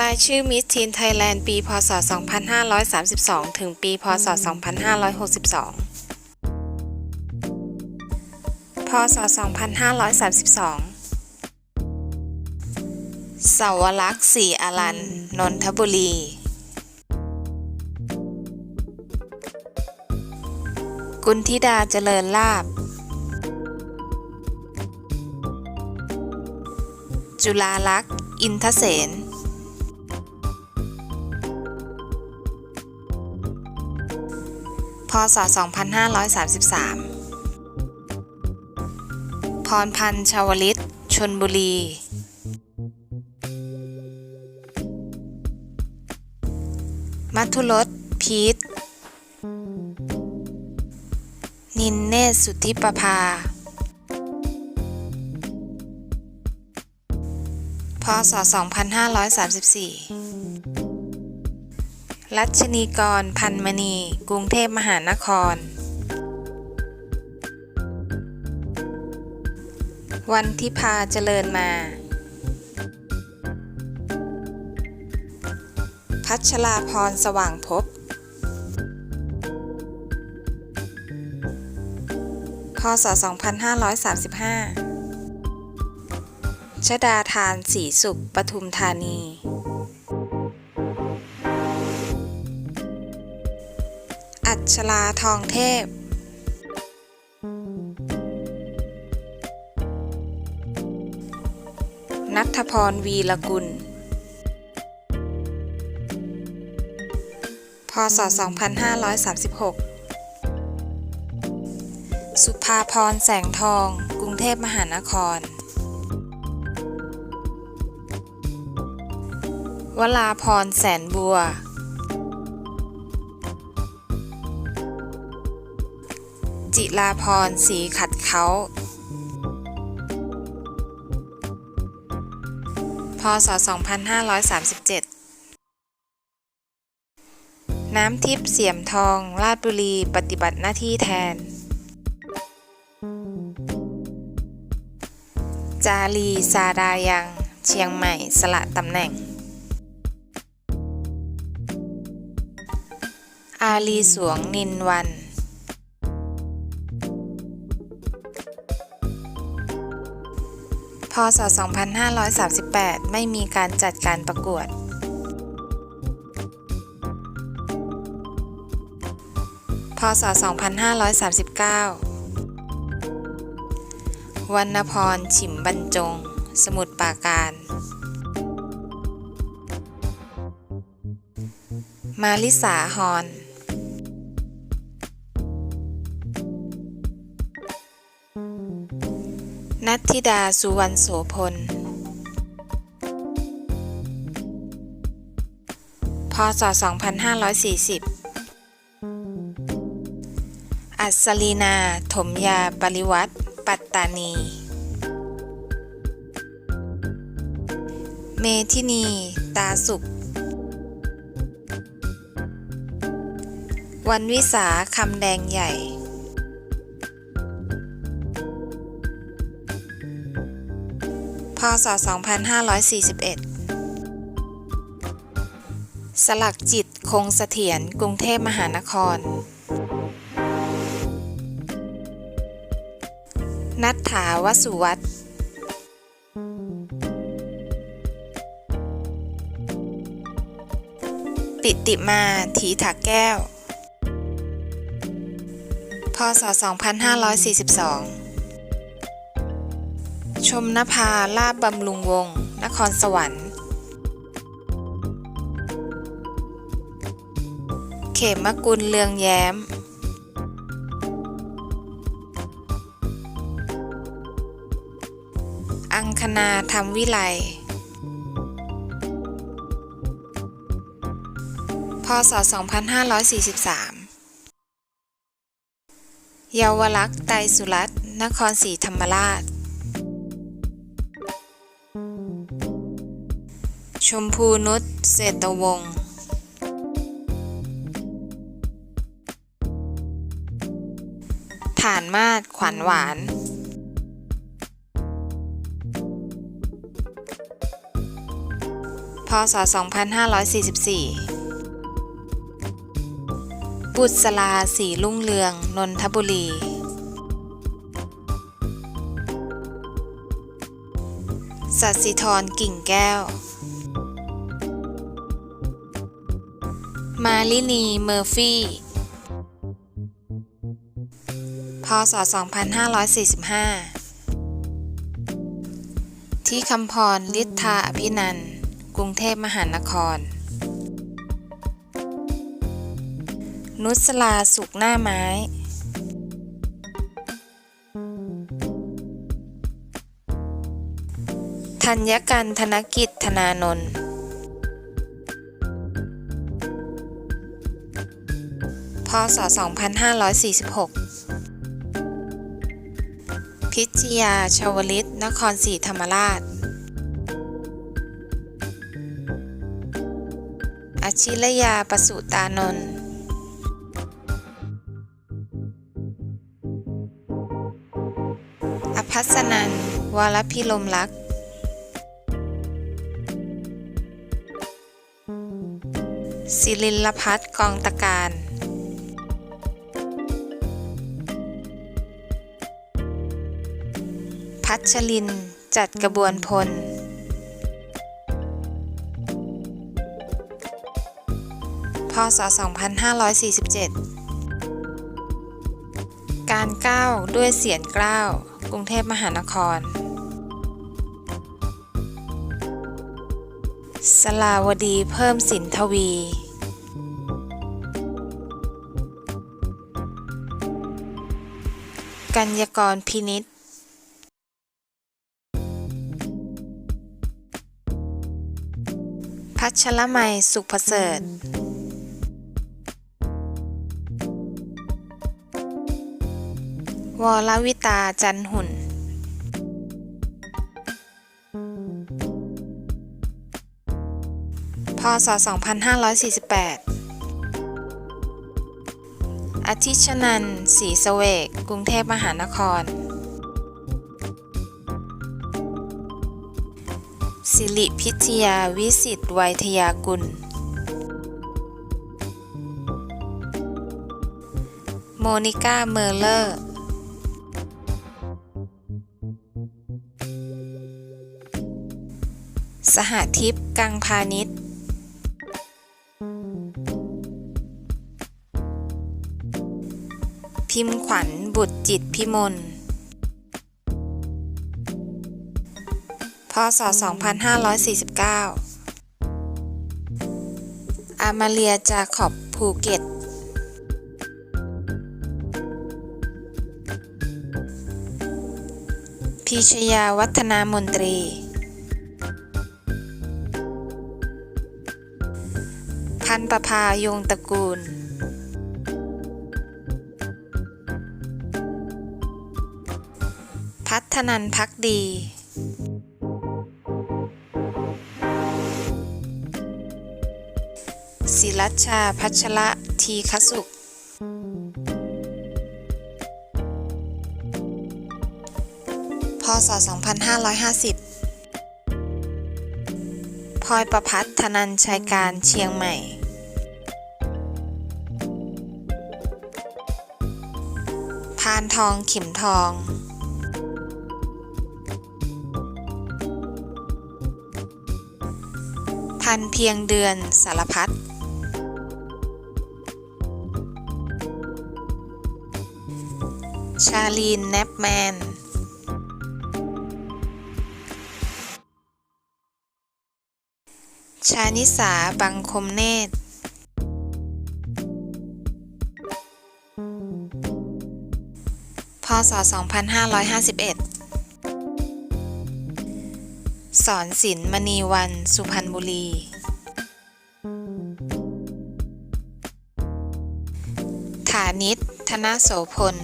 รายชื่อมิสทีนไทยแลนด์ปี พศ 2532 ถึงปี พศ 2562 พศ 2532 สาวรักษ์ศรีอรัน นนทบุรี กุณธิดาเจริญลาบ จุฬาลักษ์ อินทเสน ศ 2533 พรพันธ์ชาวลิต ชนบุรี มัทุรสพีทนินเนศสุทธิประภา พศ 2534 รัชนีกร พันมณี กรุงเทพมหานคร วันทิพาเจริญมา พัชราพรสว่างพบ พศ 2535 ชดาทานสีสุขปทุมธานี ชราทองเทพ นัทพรวีรกุล พศ 2536 สุภาพรแสงทอง กรุงเทพมหานคร วลาพรแสนบัว จิลาพรสีขัดเขาพศ 2537 น้ำทิพย์เสียมทอง ราชบุรี ปฏิบัติหน้าที่แทน จารีซาดายัง เชียงใหม่ สละตำแหน่ง อาลีสวงนินวัน พศ 2538 ไม่มีการจัดการประกวด พศ 2539 วรรณพร ฉิมบรรจง สมุทรปราการ มาลิสาฮอน นัทธิดาสุวรรณโสพล พศ 2540 อัศลีนา ถมยาปริวัติ ปัตตานี เมทินี ตาสุข วันวิสาคำแดงใหญ่ ศ 2541 สลักจิตคงเสถียรกรุงเทพมหานคร นัทถาวสุวัตปิติมาถีถักแก้ว พศ 2542 ชมนภาลาบบำรุงวงศ์นครสวรรค์ เขมกุลเลืองแย้ม อังคณาธรรมวิไล พศ 2543 เยาวลักษ์ไตสุรัตน์นครศรีธรรมราช ชมพูนุชเศรษฐวงศ์ฐานมาศขวัญหวานพพศ2544 บุษราสีรุ่งเรือง นนทบุรี สัสิธรกิ่งแก้ว มาลินี เมอร์ฟี่พศ 2545 ที่คำพรลิทธาอภินัน กรุงเทพมหานคร นุสลาสุกหน้าไม้ ธัญกันธนกิจธนานนท์ ศ 2546 พิชยาชาวลิต นครศรีธรรมราชอาชิรยา ประสุตานนท์อภัสนัน วรพิลมลักษ์ศิลินลพัฒน์กองตะการ พัชลิน จัดกระบวนพล พศ 2547 การก้าวด้วยเสียงกล้าว กรุงเทพมหานคร สลาวดีเพิ่มสินทวีกัญญกรพินิษ พัชรมัยสุขประเสริฐวรวิตาจันหุ่น พศ 2548อาทิชนันศรีสเวก กรุงเทพมหานคร สิริพิทยาวิสิตไวยทยากุล โมนิก้า เมอร์เลอร์ สหทิพย์กังพาณิชย์พิมพ์ขวัญบุตรจิตพิมล ศ 2549 อามาเลียจาขอบภูเก็ต พิชยาวัฒนามนตรี พันประภายงตระกูลพัฒนันพักดี ศิรัชชาพัชระทีคสุข พศ 2550 พลอยประพัฒธนันชัยการเชียงใหม่ พานทองขิมทองพันเพียงเดือนสารพัด ชาลีน แนปแมนชานิสา บังคมเนตร พศ 2551 สอนศิลป์มณีวัน สุพรรณบุรี ฐานิตธนโสพล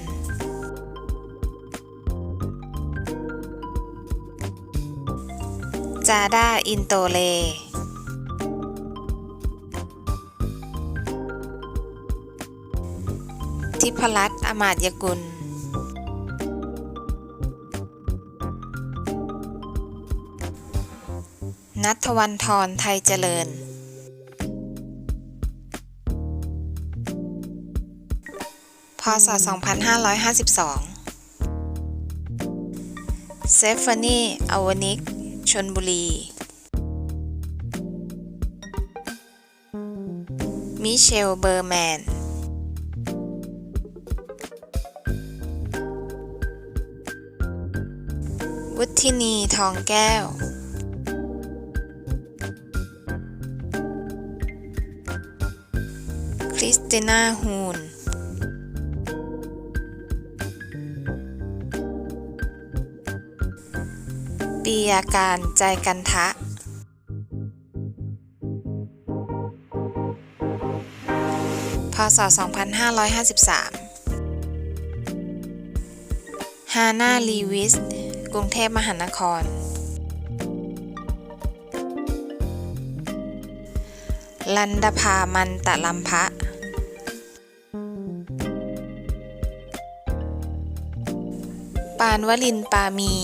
าด้าอินโตเล ทิพรัตน์อมาตยกุล นัทวันทรไทยเจริญ พศ 2552 เซฟานีอวนิก ชนบุรี มิเชล เบอร์แมน วุฒินีทองแก้ว คริสติน่าฮู นปียาการใจกันทะ พศ 2553 ฮาน่าลีวิส กรุงเทพมหานคร ลันดภามันตะลัมพะปานวลินปามี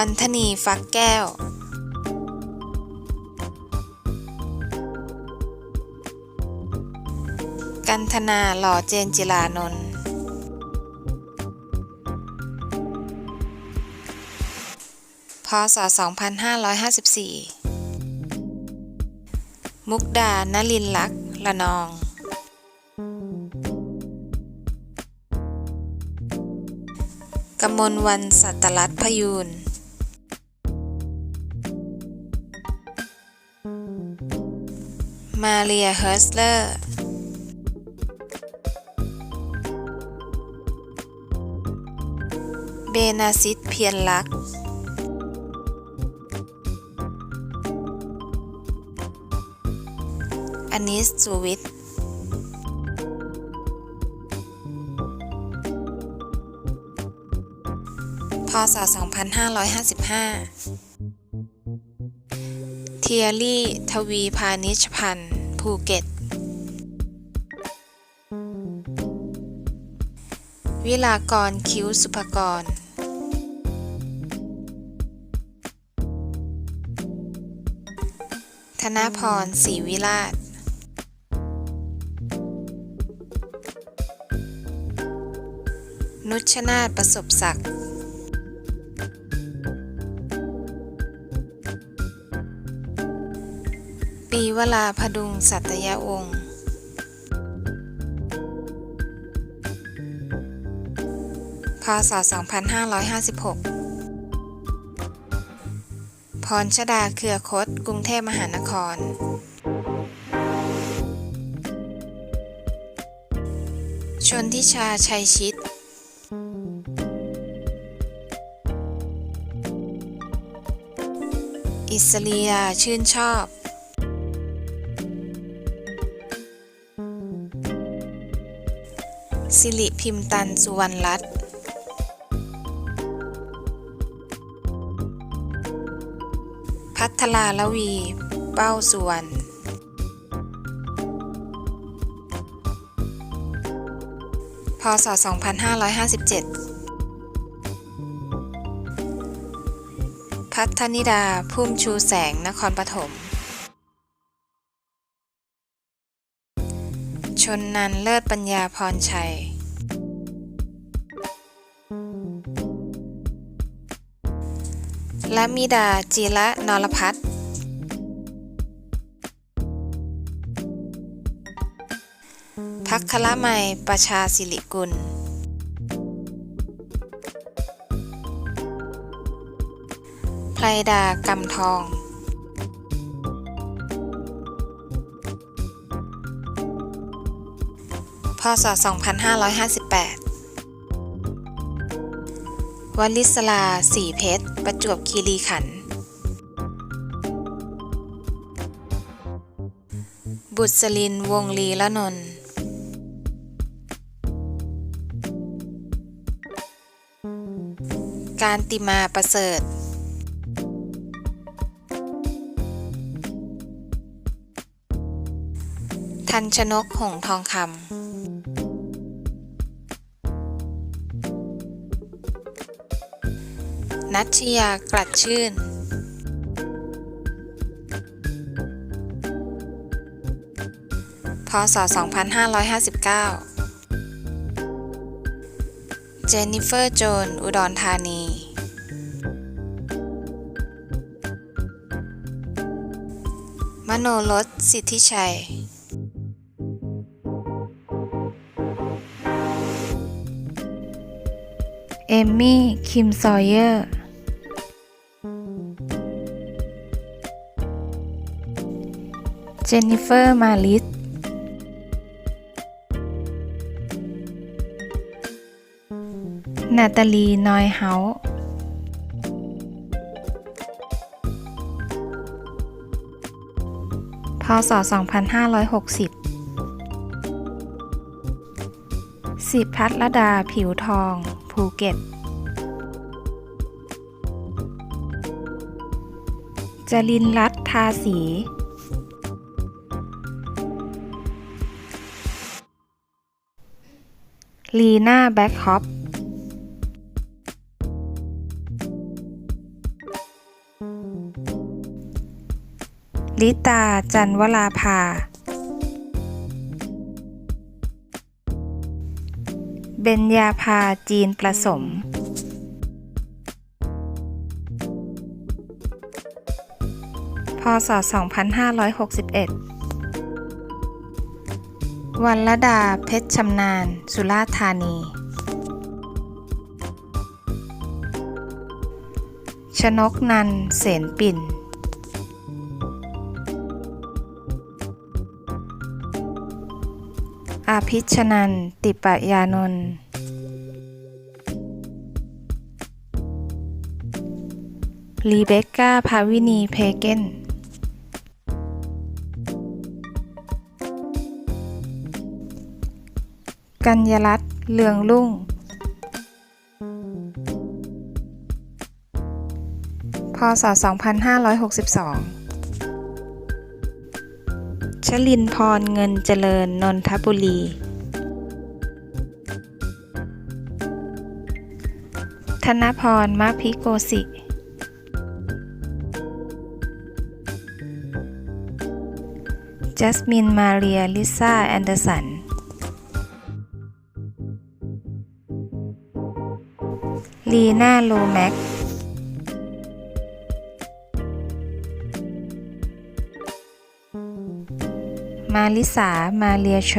วันธนีฟักแก้ว กันธนาหล่อเจนจิลานนท์พศ 2554 มุกดานลินลักษณ์ละนองกมลวันสัตรัตพยูน มาเรีย เฮิร์สเลอร์เบนาซิตเพียรลักษณ์อนิสสุวิทย์พศ 2555 เทียรี่ ทวีพานิชพันธ์ ภูเก็ต วิลากรคิ้วสุภกร ธนพรศรีวิราช นุชนาถประสบศักดิ์ วลาพดุงสัตยวงศ์พศ 2556 พรชดาเครือคดกรุงเทพมหานคร ชนทิชาชัยชิต อิสเลียชื่นชอบ สิริพิมพ์ตัน สุวรรณรัตน์พัทลาลวี เป้าสุวรรณ พศ 2557 พัฒนิดา พุ่มชูแสง นครปฐม ชนนันเลิศปัญญาพรชัยและมิดาจีระนรพัฒน์พักคละไมยประชาสิริกุล ไพรดากำทอง ศ 2558 วัลิศลาสีเพชร ประจวบคีรีขันธ์ บุษลิน วงลีละนนท์การติมาประเสริฐ ทันชนกหงทองคำ นัชยากลัดชื่น พศ 2559 เจนนิเฟอร์ โจน อุดรธานี มโนรสสิทธิชัยเอมมี่ คิมซอยเยอร์ เจนนิเฟอร์ มาลิส นาตาลี นอยเฮาส์พศ 2560 สิบพัทรดา ผิวทอง ภูเก็ต จรินรัตทาสี ลีน่าแบ็คฮอปลิตาจันวราภา เบญญาภาจีนประสม พศ 2561 วันละดาเพชรชำนาญ สุราธานี ชนกนันเสนปิ่น อาภิชนันติปยานนท์รีเบคก้าภาวินี เพเกน กัญญรัตน์เลืองลุ่ง พศ 2562 ชลินพรเงินเจริญนนทบุรี ธนพรมะพิโกสิจัสมินมาเรียลิซ่าแอนเดอร์สัน ลีน่าโลแม็กมาลิสา มาเรียโช